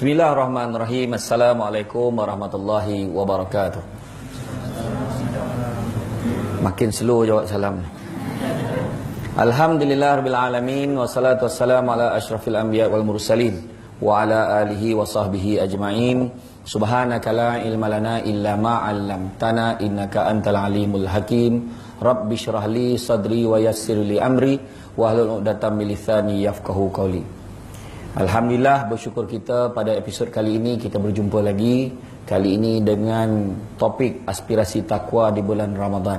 Bismillahirrahmanirrahim. Assalamualaikum warahmatullahi wabarakatuh. Makin slow jawab salam. Alhamdulillah rabbil alamin wassalatu wassalamu ala asyrafil anbiya wal mursalin wa ala alihi wa sahbihi ajmain. Subhanaka la ilma lana illa ma 'allamtana innaka antal alimul hakim. Rabbi shrah li sadri wa yassir li amri wa hlul 'uqdatam min lisani yafqahu qawli. Alhamdulillah bersyukur kita pada episod kali ini kita berjumpa lagi kali ini dengan topik aspirasi takwa di bulan Ramadan.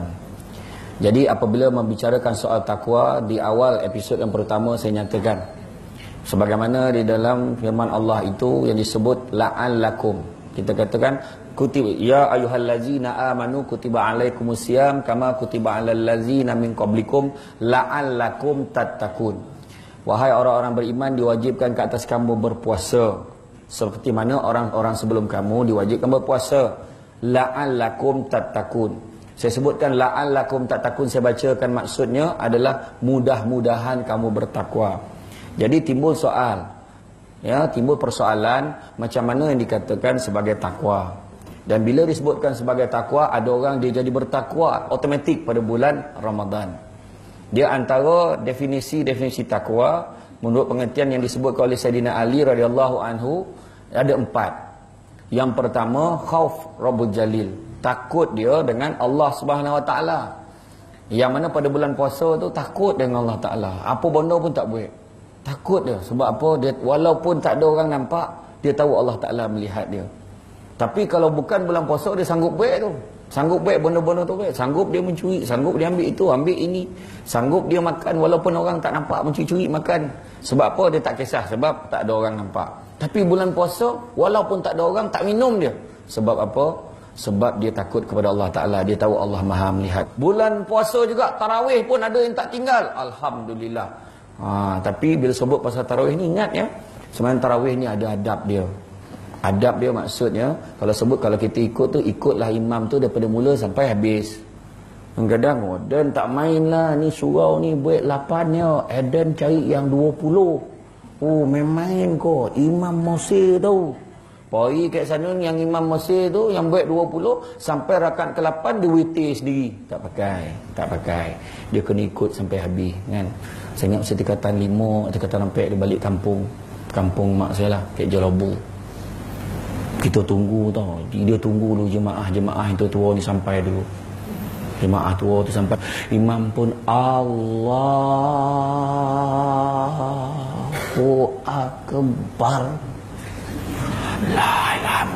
Jadi apabila membicarakan soal takwa di awal episod yang pertama saya nyatakan sebagaimana di dalam firman Allah itu yang disebut la'allakum. Kita katakan kutib ya ayyuhallazina amanu kutiba alaikumusiyam kama kutiba alal ladzina min qablikum la'allakum tattaqun. Wahai orang-orang beriman diwajibkan ke atas kamu berpuasa seperti mana orang-orang sebelum kamu diwajibkan berpuasa la'allakum tattaqun. Saya sebutkan la'allakum tattaqun saya bacakan maksudnya adalah mudah-mudahan kamu bertakwa. Jadi timbul soal. Ya, timbul persoalan macam mana yang dikatakan sebagai takwa. Dan bila disebutkan sebagai takwa ada orang dia jadi bertakwa automatik pada bulan Ramadan. Dia antara definisi-definisi takwa menurut pengertian yang disebutkan oleh Sayyidina Ali radhiyallahu anhu ada empat. Yang pertama khauf Rabbul Jalil, takut dia dengan Allah Subhanahu Wa Taala. Yang mana pada bulan puasa tu takut dengan Allah Taala. Apa benda pun tak buat. Takut dia sebab apa? Dia walaupun tak ada orang nampak, dia tahu Allah Taala melihat dia. Tapi kalau bukan bulan puasa dia sanggup buat tu. Sanggup baik benda-benda tu baik. Sanggup dia mencuri. Sanggup dia ambil itu, ambil ini. Sanggup dia makan walaupun orang tak nampak mencuri-curi makan. Sebab apa dia tak kisah? Sebab tak ada orang nampak. Tapi bulan puasa, walaupun tak ada orang, tak minum dia. Sebab apa? Sebab dia takut kepada Allah Ta'ala. Dia tahu Allah maha melihat. Bulan puasa juga, tarawih pun ada yang tak tinggal. Alhamdulillah. Ha, tapi bila sebut pasal tarawih ni, ingat ya. Sebenarnya tarawih ni ada adab dia. Adab dia maksudnya kalau sebut kalau kita ikut tu ikutlah imam tu daripada mula sampai habis. Kadang-kadang oh, dan tak mainlah ni surau ni buat lapannya, Eden cari yang 20. Oh, main-main kau. Imam Mesir tu. Pergi kat sana yang Imam Mesir tu yang buat 20 sampai rakaat ke-8 dia witir sendiri. Tak pakai, tak pakai. Dia kena ikut sampai habis kan. Saya ingat masa tingkatan 5, tingkatan sampai di balik kampung. Kampung mak saya lah, kat Jalabu kita tunggu tau. Dia tunggu dulu jemaah-jemaah itu tua ni sampai dulu. Jemaah tua tu sampai. Imam pun Allahu akbar. La ilaha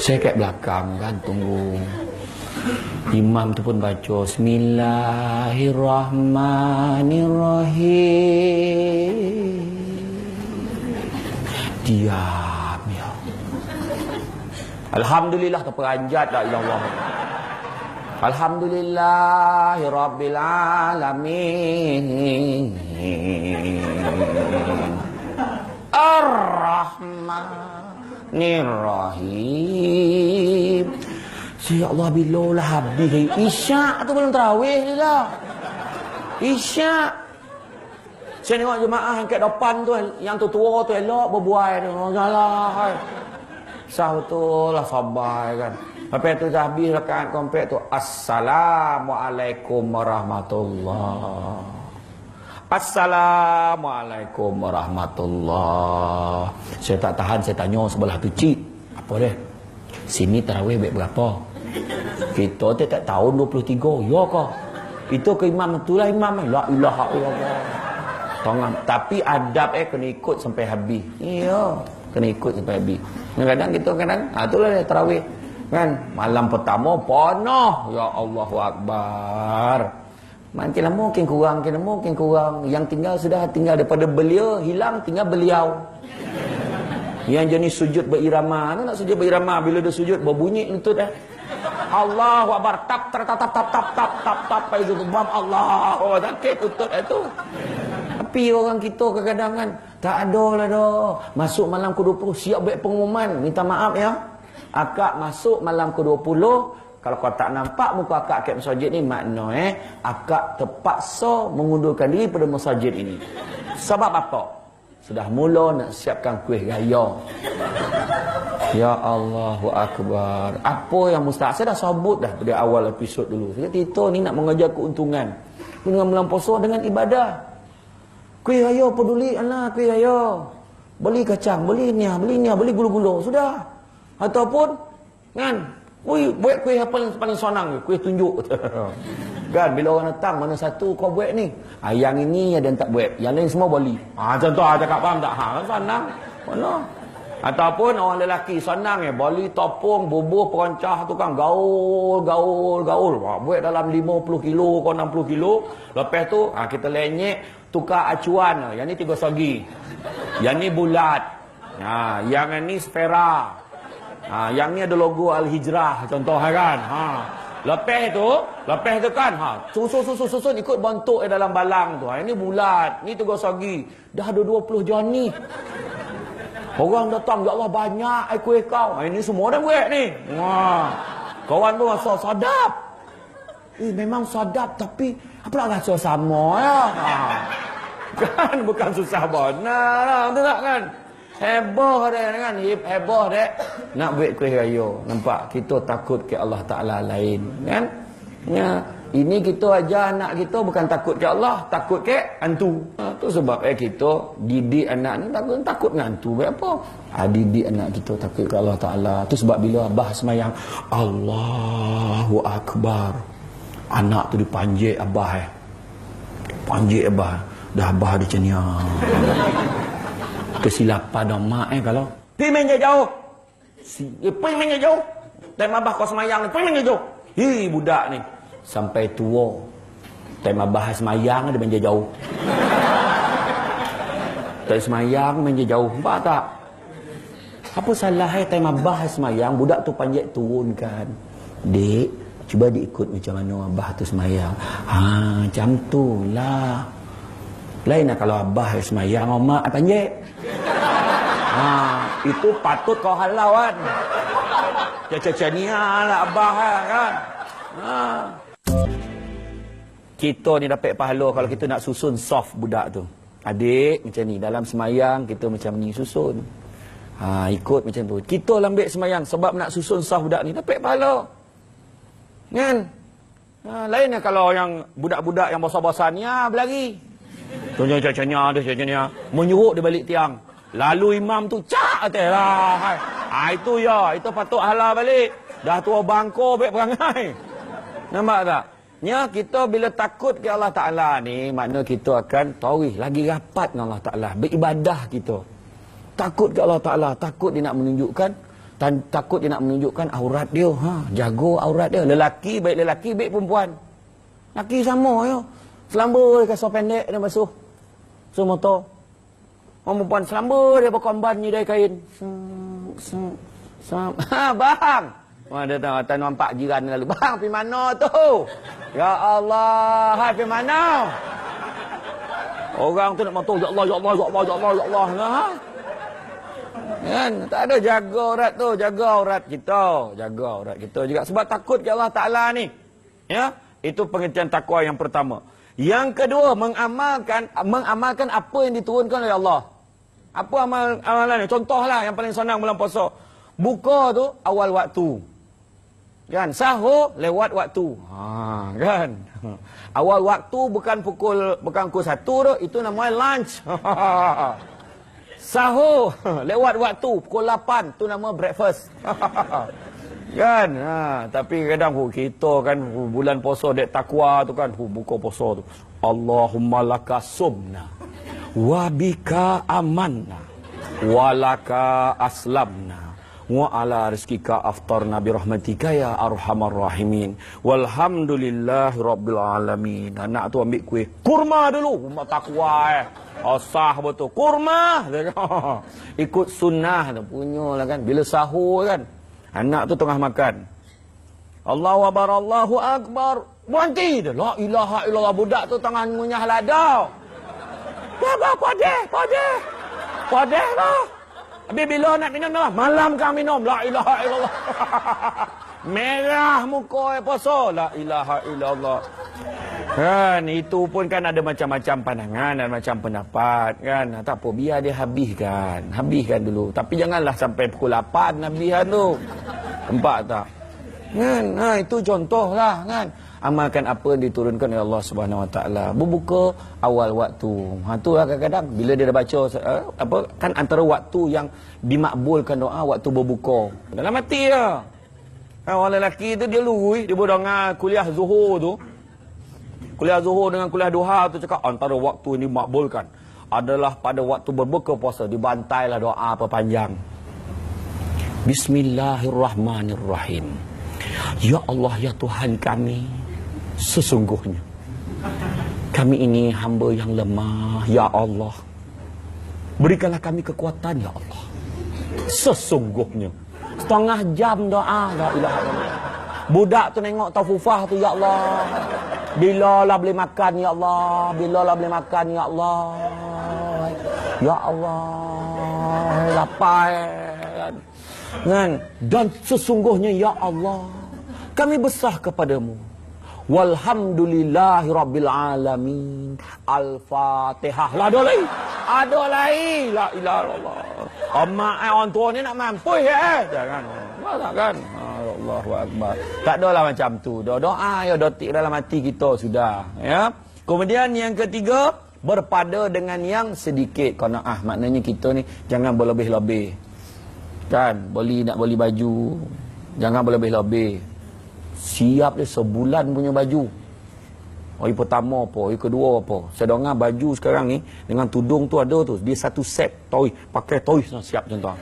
saya kat belakang kan tunggu. Imam tu pun baca Bismillahirrahmanirrahim diam ya. Alhamdulillah terperanjat la ilallah. Alhamdulillah rabbil alamin. Ar-Rahmanir-Rahim. Ya Allah bila lah habis Isyak tu belum terawih je lah Isyak saya tengok jemaah yang kat depan tu yang tu tua tu elok berbuai tu. Salah. Sah betul lah sabar kan. Lepas tu dah habis rakaat komplek tu. Assalamualaikum warahmatullahi Assalamualaikum warahmatullahi Saya tak tahan saya tanya sebelah tu cik. Apa dia? Sini tarawih baik berapa? Kita tak tahun 23. Ya ke? Itu ke imam tu lah imam. La ilaha illallah. Tongam. Tapi adab eh kena ikut sampai habis. Iya, kena ikut sampai habis. Kadang-kadang kita kadang, ah itulah dia tarawih. Kan? Malam pertama penuh. Ya Allahu Akbar. Mungkin lama mungkin kurang, mungkin lama mungkin kurang. Yang tinggal sudah tinggal daripada belia hilang tinggal beliau. Yang jenis sujud berirama, kan nak sujud berirama bila dia sujud berbunyi lutut dah. Allahu Akbar. Tap tap tap tap tap tap tap. tap. Itu Allahu Akbar. Sakit lutut itu. Eh, tapi orang kita kadang-kadang kan tak ada lah dah. Masuk malam ke-20 siap buat pengumuman. Minta maaf ya. Akak masuk malam ke-20 kalau kau tak nampak muka akak kat masjid ni makna eh akak terpaksa mengundurkan diri pada masjid ini. Sebab apa? Sudah mula nak siapkan kuih raya. Ya Allahu Akbar. Apa yang mustahil? Saya dah sebut dah pada awal episod dulu. Saya kata, Tito ni nak mengajar keuntungan. Dengan melampau dengan ibadah. Kuih raya peduli anak kuih raya. Beli kacang, beli ni, beli ni, beli gulu-gulu. Sudah. Ataupun, kan, Ui, buat kuih apa yang paling senang Kuih tunjuk. kan, bila orang datang, mana satu kau buat ni? Ha, yang ini ada yang tak buat. Yang lain semua boleh. Ha, contoh, ha, cakap faham tak? Ha, kan senang. Mana? Ataupun orang lelaki senang ya, bali topong, bubuh, perancah tu kan gaul, gaul, gaul. Ha, buat dalam 50 kilo ke 60 kilo. Lepas tu ha, kita lenyek tukar acuan. Yang ni tiga segi. Yang ni bulat. Ha, yang ni sfera. Ha, yang ni ada logo Al-Hijrah contoh kan. Ha. Lepas tu, lepas tu kan, ha, susun susun susun ikut bentuk dalam balang tu. Ha, ini bulat, ni tiga segi. Dah ada 20 jon ni. Orang datang, ya Allah banyak kuih kau. Ha, ini semua dah buat ni. Ha. Kawan pun rasa sadap. Eh memang sadap tapi apa rasa sama ya. Ha. Kan bukan susah benar lah, betul tak kan? Heboh dia kan, heboh dia. Nak buat kuih raya. Nampak? Kita takut ke Allah Ta'ala lain. Kan? Ya. Ini kita ajar anak kita bukan takut ke Allah, takut ke hantu. Ha, tu sebab eh kita didik anak ni takut takut dengan hantu. Apa? Ha, didik anak kita takut ke Allah Ta'ala. Tu sebab bila abah semayang, Allahu Akbar. Anak tu dipanjik abah eh. Panjik abah. Dah abah dia cenyang kesilapan dah mak eh kalau. Pergi main jauh. Si eh, pergi main jauh. Time abah kau semayang ni pergi main jauh. Hi budak ni. Sampai tua. Time abah semayang dia main jauh. Time semayang main jauh. Nampak tak? Apa salah eh time abah semayang budak tu panjat turunkan. Dek cuba diikut macam mana abah tu semayang ha macam tu lah lain lah kalau abah semayang mak panjat Ha, itu patut kau halau kan. Ni lah abah kan. Ha. Kita ni dapat pahala kalau kita nak susun soft budak tu. Adik macam ni dalam semayang kita macam ni susun. Ha, ikut macam tu. Kita lambik semayang sebab nak susun soft budak ni dapat pahala. Kan? Ha, lainnya kalau yang budak-budak yang besar-besar ni ha, berlari. Tunjuk cacanya ada cacanya. Menyuruk dia balik tiang. Lalu imam tu cak atas lah. Ha, itu ya, itu patut halal balik. Dah tua bangko baik perangai. Nampak tak? Ya, kita bila takut ke Allah Ta'ala ni, makna kita akan tawih lagi rapat dengan Allah Ta'ala. Beribadah kita. Takut ke Allah Ta'ala, takut dia nak menunjukkan, tan takut dia nak menunjukkan aurat dia. Ha, jago aurat dia. Lelaki, baik lelaki, baik perempuan. Lelaki sama ya. Selamba dia kasut pendek dia basuh. So motor. Orang perempuan selamba dia pakai ambannya dari kain. Sam, sam, Ha, bang. Wah, dia nampak jiran lalu. Bang, pergi mana tu? Ya Allah, hai pergi mana? Orang tu nak matu, ya Allah, ya Allah, ya Allah, ya Allah, ya Allah. Ha? Kan? Tak ada jaga aurat tu, jaga aurat kita. Jaga aurat kita juga. Sebab takut ke Allah Ta'ala ni. Ya? Itu pengertian takwa yang pertama. Yang kedua, mengamalkan mengamalkan apa yang diturunkan oleh Allah. Apa amal amalan ni? Contohlah yang paling senang bulan puasa. Buka tu awal waktu. Kan? Sahur lewat waktu. Ha, kan? Awal waktu bukan pukul bukan pukul satu tu, itu namanya lunch. Sahur lewat waktu pukul 8 tu nama breakfast. Kan? Ha, tapi kadang hu, kita kan hu, bulan puasa dek takwa tu kan hu, buka puasa tu. Allahumma laka wa bika amanna wa laka aslamna wa ala rizkika aftarna bi rahmatika ya arhamar rahimin walhamdulillah rabbil alamin anak tu ambil kuih kurma dulu umat takwa eh asah betul kurma ikut sunnah tu punya lah kan bila sahur kan Anak tu tengah makan. Allahu akbar, Allahu akbar. Berhenti dia. La ilaha illallah. Budak tu tengah ngunyah ladau. Apa padeh, padeh. Padeh lah. Habis bila nak minum lah? Malam kan minum. La ilaha illallah. Merah muka yang puasa. La ilaha illallah. Kan, itu pun kan ada macam-macam pandangan dan macam pendapat kan. Tak apa, biar dia habiskan. Habiskan dulu. Tapi janganlah sampai pukul 8 habiskan tu. Nampak tak? Kan, ha, itu contohlah kan. Amalkan apa yang diturunkan oleh Allah Subhanahu Wa Taala. Berbuka awal waktu. Ha tu lah kadang-kadang bila dia dah baca uh, apa kan antara waktu yang dimakbulkan doa waktu berbuka. Dalam mati ya. Ha, orang lelaki tu dia lurus, dia berdengar kuliah zuhur tu. Kuliah zuhur dengan kuliah duha tu cakap antara waktu ini makbulkan adalah pada waktu berbuka puasa dibantailah doa apa panjang. Bismillahirrahmanirrahim. Ya Allah ya Tuhan kami, sesungguhnya kami ini hamba yang lemah, ya Allah. Berikanlah kami kekuatan, ya Allah. Sesungguhnya setengah jam doa, la ilaha illallah. Budak tu tengok tafufah tu, ya Allah. Bila lah boleh makan, ya Allah. Bila lah boleh makan, ya Allah. Ya Allah. Lapar. Kan? Dan sesungguhnya ya Allah, kami besar kepadamu. Walhamdulillahi rabbil alamin. Al-Fatihah. Lah ada lagi. Ada lagi. La ilaha illallah. Amak eh, orang tua ni nak mampu ya. Eh? Jangan. Tak kan? Allah Akbar. Tak ada lah macam tu. Doa, doa ya dotik dalam hati kita sudah. Ya. Kemudian yang ketiga, berpada dengan yang sedikit. Qanaah maknanya kita ni jangan berlebih-lebih. Kan? Beli nak beli baju. Jangan berlebih-lebih. Siap dia sebulan punya baju. Hari pertama apa, hari kedua apa. Saya dengar baju sekarang ni dengan tudung tu ada tu. Dia satu set toy, pakai toy siap contoh.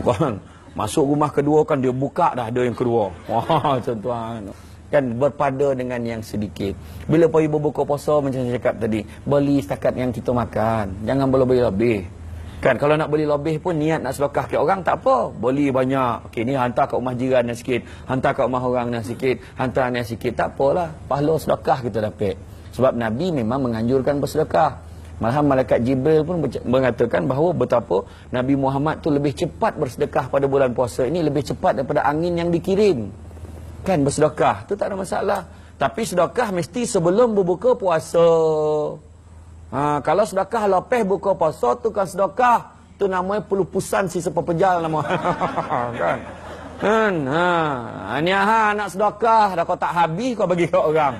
Bukan. Masuk rumah kedua kan dia buka dah ada yang kedua. Wah, contoh kan berpada dengan yang sedikit. Bila pergi berbuka puasa macam saya cakap tadi, beli setakat yang kita makan. Jangan berlebih-lebih. Kan kalau nak beli lebih pun niat nak sedekah ke orang tak apa. Beli banyak. Okey ni hantar kat rumah jiran nak sikit, hantar kat rumah orang nak sikit, hantar nak sikit tak apalah. Pahala sedekah kita dapat. Sebab Nabi memang menganjurkan bersedekah. Malah malaikat Jibril pun mengatakan bahawa betapa Nabi Muhammad tu lebih cepat bersedekah pada bulan puasa ini lebih cepat daripada angin yang dikirim. Kan bersedekah tu tak ada masalah. Tapi sedekah mesti sebelum berbuka puasa. Ha, kalau sedekah lepas buka puasa tu kan sedekah. Tu namanya pelupusan sisa pepejal nama. kan? Kan? Ha, ni ha nak sedekah dah kau tak habis kau bagi ke orang.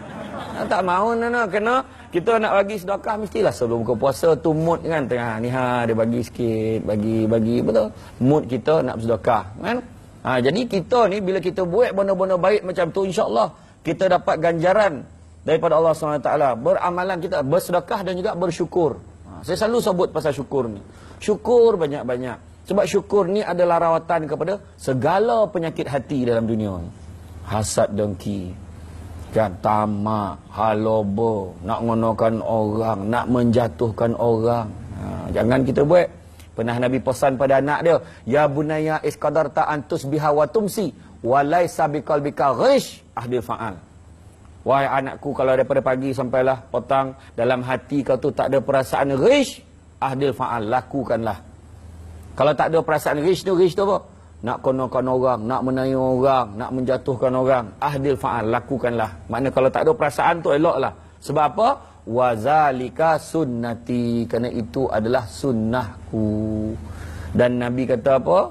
Ha, tak mau nana kena kita nak bagi sedekah mestilah sebelum buka puasa tu mood kan tengah ni ha dia bagi sikit bagi bagi betul mood kita nak sedekah kan ha, jadi kita ni bila kita buat benda-benda baik macam tu insya-Allah kita dapat ganjaran daripada Allah SWT. Beramalan kita bersedekah dan juga bersyukur. Ha, saya selalu sebut pasal syukur ni. Syukur banyak-banyak. Sebab syukur ni adalah rawatan kepada segala penyakit hati dalam dunia ni. Hasad dengki. Kan, tamak, halobo, nak ngonokan orang, nak menjatuhkan orang. Ha, jangan kita buat. Pernah Nabi pesan pada anak dia, Ya bunaya iskadar ta'antus biha wa tumsi, walai sabikal bika ghish ahdil fa'al. Wahai anakku kalau daripada pagi sampailah petang dalam hati kau tu tak ada perasaan rish, ahdil fa'al lakukanlah. Kalau tak ada perasaan rish tu rish tu apa? Nak konokan orang, nak menayu orang, nak menjatuhkan orang, ahdil fa'al lakukanlah. Makna kalau tak ada perasaan tu eloklah. Sebab apa? Wazalika sunnati kerana itu adalah sunnahku. Dan Nabi kata apa?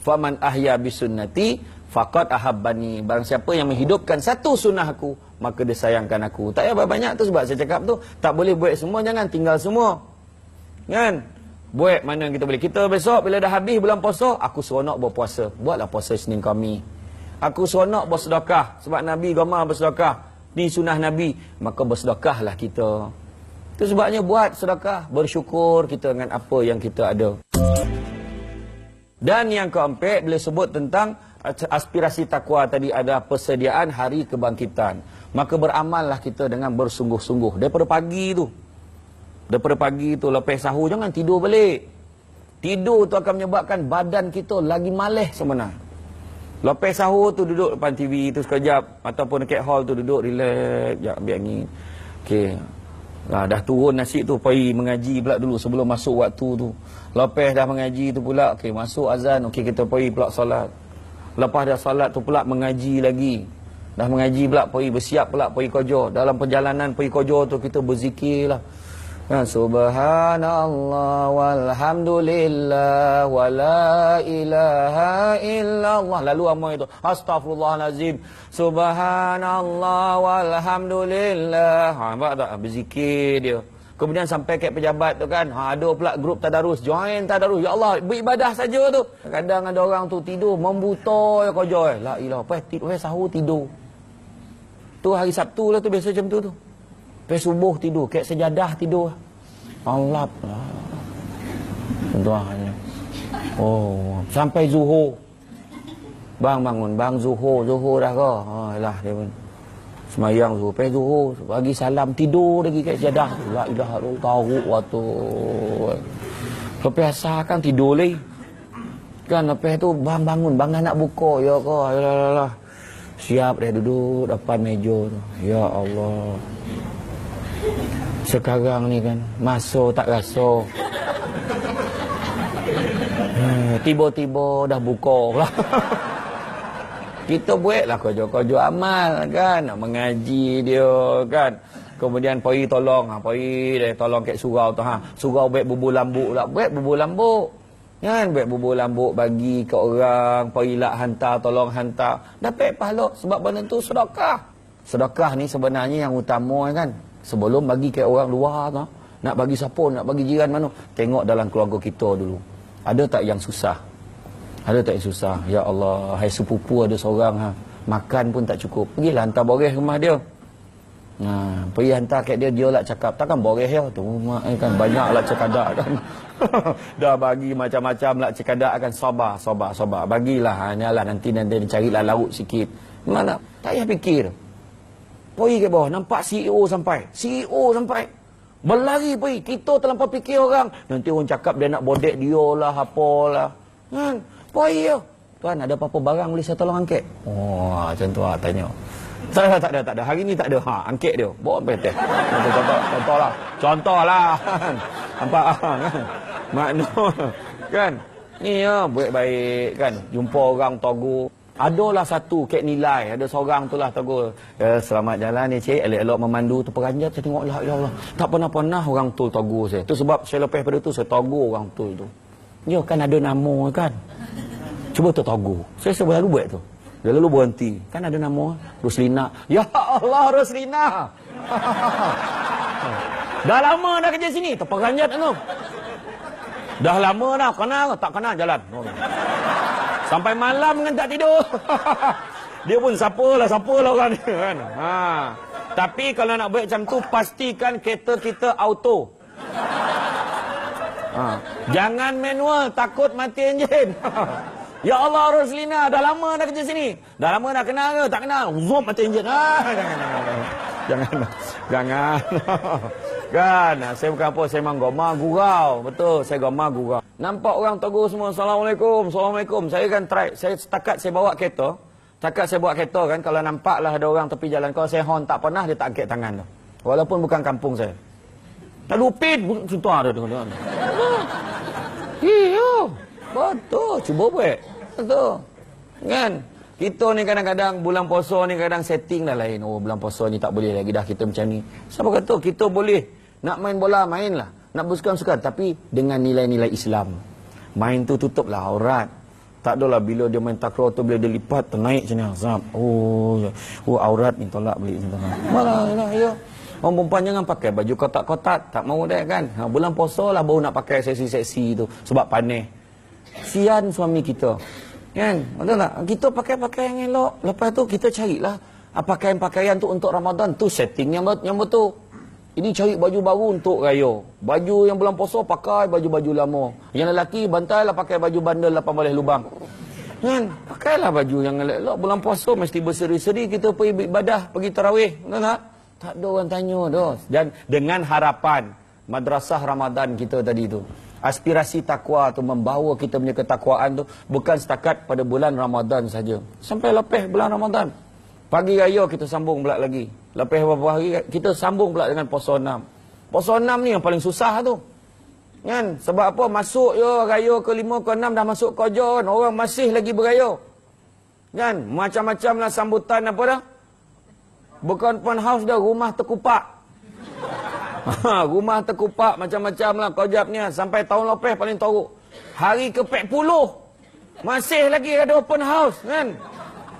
Faman ahya bisunnati Fakat ahabbani. Barang siapa yang menghidupkan satu sunnah aku Maka dia sayangkan aku. Tak payah banyak tu sebab saya cakap tu Tak boleh buat semua Jangan tinggal semua. Kan? Buat mana kita boleh. Kita besok bila dah habis bulan puasa Aku seronok berpuasa. Buatlah puasa Senin kami Aku seronok bersedekah Sebab Nabi Gomar bersedekah Di sunnah Nabi. Maka bersedekahlah kita. Itu sebabnya buat sedekah Bersyukur kita dengan apa yang kita ada. Dan yang keempat Bila sebut tentang aspirasi takwa tadi ada persediaan hari kebangkitan. Maka beramallah kita dengan bersungguh-sungguh. Daripada pagi tu. Daripada pagi tu lepas sahur jangan tidur balik. Tidur tu akan menyebabkan badan kita lagi malih sebenarnya. Lepas sahur tu duduk depan TV tu sekejap. Ataupun dekat hall tu duduk relax. Sekejap ambil angin. Okey. Lah, dah turun nasi tu pergi mengaji pula dulu sebelum masuk waktu tu. Lepas dah mengaji tu pula. Okey masuk azan. Okey kita pergi pula solat. Lepas dah salat tu pula mengaji lagi. Dah mengaji pula pergi bersiap pula pergi kerja. Dalam perjalanan pergi kerja tu kita berzikir lah. Ya, subhanallah walhamdulillah wa la ilaha illallah. Lalu amal itu. Astaghfirullahalazim. Subhanallah walhamdulillah. Ha, nampak tak? Berzikir dia. Kemudian sampai ke pejabat tu kan. Ha, ada pula grup tadarus. Join tadarus. Ya Allah, beribadah saja tu. Kadang ada orang tu tidur. Membuta ya. Eh. La ilah. Apa? Tidur. Eh, sahur tidur. Tu hari Sabtu lah tu. Biasa macam tu tu. Lepas subuh tidur, kek sejadah tidur. Alap lah. Tuannya. Oh, sampai zuhur. Bang bangun, bang zuhur, zuhur dah ke? Oh, lah dia pun. Semayang zuhur, lepas zuhur, bagi salam, tidur lagi kat sejadah. La ilaha illallah, tahu waktu. Lepas asal kan tidur lagi. Kan lepas tu bang bangun, bang nak buka, ya ke? Ya lah, Siap dia duduk depan meja tu. Ya Allah. Sekarang ni kan Masa tak rasa hmm, Tiba-tiba dah buka lah Kita buat lah kerja-kerja amal kan. Nak mengaji dia kan. Kemudian pergi tolong. Ha, Pergi dia tolong kat surau tu ha. Surau buat bubur lambuk lah. Buat bubur lambuk. Kan? Buat bubur lambuk bagi ke orang. Pergi lah hantar tolong hantar. Dapat pahala sebab benda tu sedekah. Sedekah ni sebenarnya yang utama kan. Sebelum bagi ke orang luar tu nak bagi siapa? Nak bagi jiran mana? Tengok dalam keluarga kita dulu. Ada tak yang susah ada tak yang susah ya Allah hai sepupu ada seorang ha makan pun tak cukup pergilah hantar boreh rumah dia Ha, pergi hantar kat dia, dia lah cakap, takkan boreh ya tu rumah eh, kan, banyak lah cekadak kan. Dah bagi macam-macam lah cekadak kan, sabar, sabar, sabar. Bagilah, ha, ni lah nanti nanti carilah laut sikit. Mana? Tak payah fikir. Pergi ke bawah, nampak CEO sampai. CEO sampai. Berlari pergi. Kita terlampau fikir orang. Nanti orang cakap dia nak bodek dia lah, apalah. Kan? Pergi ya. Tuan, ada apa-apa barang boleh saya tolong angkat? Oh, macam tu lah, tanya. Tak ada, tak ada, tak ada. Hari ni tak ada. Ha, angkat dia. Bawa atas. Contoh, contoh, lah. Contoh lah. Nampak kan? Makna. Kan? Ni ya, baik-baik kan. Jumpa orang togu. Adalah satu kek nilai, ada seorang tu lah tegur. Ya, selamat jalan ni cik, elok-elok memandu tu peranjat saya tengok ya Allah. Tak pernah-pernah orang tu tegur saya. Tu sebab saya lepas pada tu saya tegur orang tu. Ya kan ada nama kan. Cuba tu tegur. Saya sebab lalu buat tu. Dia lalu berhenti. Kan ada nama Ruslina. Ya Allah Ruslina. dah lama dah kerja sini, terperanjat tu. Dah lama dah, kenal tak kenal jalan. Sampai malam kan tak tidur. Dia pun siapa lah, siapa lah orang ni kan. Ha. Tapi kalau nak buat macam tu, pastikan kereta kita auto. Ha. Jangan manual, takut mati enjin. ya Allah Roslina, dah lama dah kerja sini. Dah lama dah kenal ke? Tak kenal. Zoom mati enjin. Ha. Jangan. Jangan. Kan, saya bukan apa, saya memang goma gurau. Betul, saya goma gurau. Nampak orang tegur semua, Assalamualaikum, Assalamualaikum. Saya kan try, saya setakat saya bawa kereta. Setakat saya bawa kereta kan, kalau nampak lah ada orang tepi jalan, kalau saya horn tak pernah, dia tak angkat tangan tu. Walaupun bukan kampung saya. Tak lupin, contoh ada dengan Iya, betul, cuba buat. Betul. Kan? Kita ni kadang-kadang bulan puasa ni kadang setting dah lain. Oh bulan puasa ni tak boleh lagi dah kita macam ni. Siapa kata kita boleh nak main bola, mainlah. Nak bersukan-sukan. Tapi dengan nilai-nilai Islam. Main tu tutup lah aurat. Tak adalah bila dia main takraw tu, bila dia lipat, ternaik macam ni. Azab. Oh, ya. oh aurat ni tolak balik macam tu. Malah, ya. Orang perempuan jangan pakai baju kotak-kotak. Tak mau dah kan. Ha, bulan puasa lah baru nak pakai seksi-seksi tu. Sebab panik. Sian suami kita. Kan? Betul tak? Kita pakai pakaian yang elok. Lepas tu kita carilah pakaian-pakaian tu untuk Ramadan. Tu setting yang, yang betul. Ini cari baju baru untuk raya. Baju yang bulan puasa pakai baju-baju lama. Yang lelaki bantailah pakai baju bandel 18 lubang. Kan? Pakailah baju yang elok. Bulan puasa mesti berseri-seri kita pergi ibadah, pergi tarawih. Betul tak? Tak ada orang tanya tu. Dan dengan harapan madrasah Ramadan kita tadi tu. Aspirasi takwa tu membawa kita punya ketakwaan tu bukan setakat pada bulan Ramadan saja. Sampai lepas bulan Ramadan. Pagi raya kita sambung pula lagi. Lepas beberapa hari kita sambung pula dengan puasa enam. Puasa enam ni yang paling susah tu. Kan? Sebab apa? Masuk je raya ke lima ke enam dah masuk kerja kan. Orang masih lagi beraya. Kan? Macam-macam lah sambutan apa dah. Bukan open house dah, rumah terkupak. Ha, rumah terkupak macam-macam lah kau jawab ni. Sampai tahun lepas paling teruk. Hari ke 40. Masih lagi ada open house kan.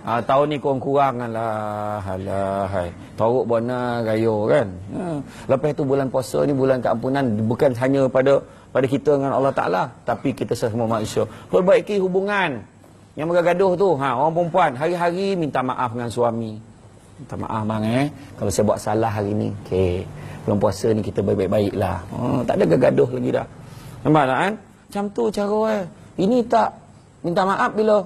Ha, tahun ni kurang-kurang lah. Alah. Teruk bona gayo kan. Ha. Lepas tu bulan puasa ni bulan keampunan. Bukan hanya pada pada kita dengan Allah Ta'ala. Tapi kita semua manusia. Perbaiki hubungan. Yang bergaduh tu. Ha, orang perempuan hari-hari minta maaf dengan suami. Minta maaf bang eh. Kalau saya buat salah hari ni. Okey. Bulan puasa ni kita baik-baik lah. Ha, tak ada gaduh lagi dah. Nampak tak kan? Macam tu cara eh. Ini tak minta maaf bila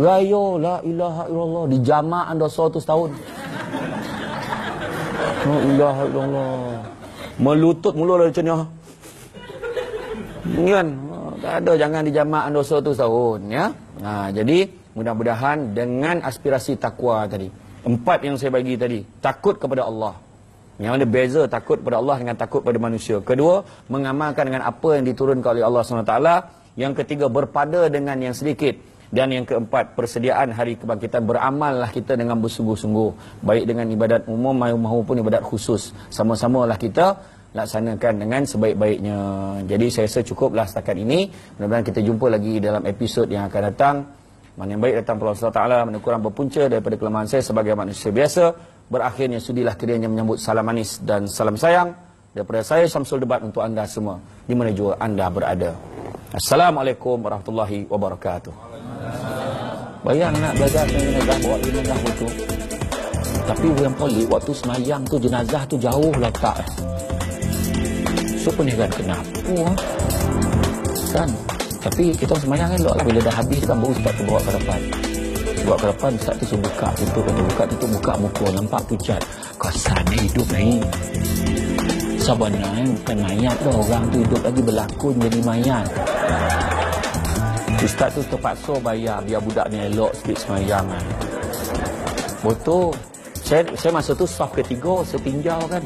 Raya la ilaha illallah di jamaah dosa tu setahun. La ilaha illallah. Melutut mula dari macam ni. Kan? Tak ada jangan di jamaah dosa tu setahun ya. Nah, jadi mudah-mudahan dengan aspirasi takwa tadi. Empat yang saya bagi tadi. Takut kepada Allah. Yang mana beza takut kepada Allah dengan takut pada manusia. Kedua, mengamalkan dengan apa yang diturunkan oleh Allah SWT. Yang ketiga, berpada dengan yang sedikit. Dan yang keempat, persediaan hari kebangkitan. Beramallah kita dengan bersungguh-sungguh. Baik dengan ibadat umum maupun ibadat khusus. Sama-samalah kita laksanakan dengan sebaik-baiknya. Jadi saya rasa cukuplah setakat ini. Mudah-mudahan kita jumpa lagi dalam episod yang akan datang. Mana yang baik datang kepada Allah Taala, mana kurang berpunca daripada kelemahan saya sebagai manusia biasa. Berakhirnya sudilah kiranya menyambut salam manis dan salam sayang daripada saya Samsul Debat untuk anda semua di mana juga anda berada. Assalamualaikum warahmatullahi wabarakatuh. Bayang nak belajar jenazah bawa jenazah itu. Tapi yang polik waktu semayang tu jenazah tu jauh letak. So kan kenapa? Kan? Tapi kita semayang elok lah bila dah habis kan baru start tu bawa ke depan. Bawa ke depan start tu suruh buka pintu kan buka pintu buka muka nampak pucat. Kosan hidup ni. Sebenarnya bukan mayat tu orang tu hidup lagi berlakon jadi mayat. Ustaz tu terpaksa bayar biar budak ni elok sikit semayang kan. Betul. Saya, saya masa tu soft ketiga, saya tinjau kan.